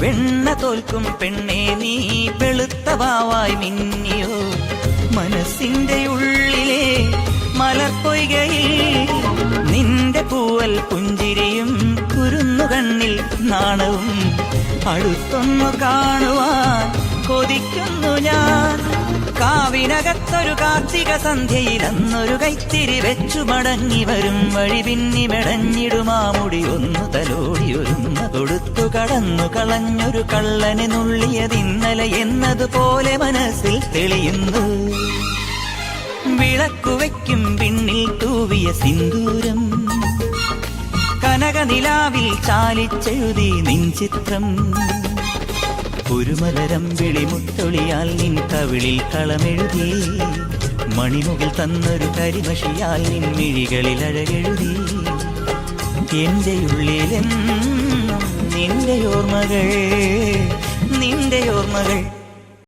വെണ്ണ തോൽക്കും പെണ്ണെ നീ വെളുത്തവാവായി മിന്നിയോ? മനസ്സിന്റെ ഉള്ളിലെ മലർപ്പൊയ്കയിൽ നിന്റെ പൂവൽ പുഞ്ചിരിയും കുരുന്നു കണ്ണിൽ നാണവും അടുത്തൊന്നു കാണുവാൻ കൊതിക്കുന്നു ഞാൻ. കാവിനകത്തൊരു കാർത്തിക സന്ധ്യയിൽ അന്നൊരു കൈത്തിരി വെച്ചു മടങ്ങി വരും വഴി പിന്നി മെടഞ്ഞിടുമാമുടി ഒന്നു തലോടി കൊടുത്തു കടന്നു കളഞ്ഞൊരു കള്ളനെ നുള്ളിയതിന്നലെ എന്നതുപോലെ മനസ്സിൽ തെളിയുന്നു. വിളക്കുവയ്ക്കും പിന്നിൽ തൂവിയ സിന്ദൂരം. കനകനിലാവിൽ ചാലിച്ചെഴുതി നിൻ ചിത്രം. കുരുമലരം മലരം വിളിമുത്തൊളിയാൽ നിൻ കവിളിൽ കളമെഴുതി. മണിമുകിൽ തന്നൊരു കരിമഷിയാൽ നിൻ മിഴികളിൽ അഴകെഴുതി. എന്റെ ഉള്ളിലെന്നും നിന്റെ ഓർമ്മകൾ നിന്റെ ഓർമ്മകൾ.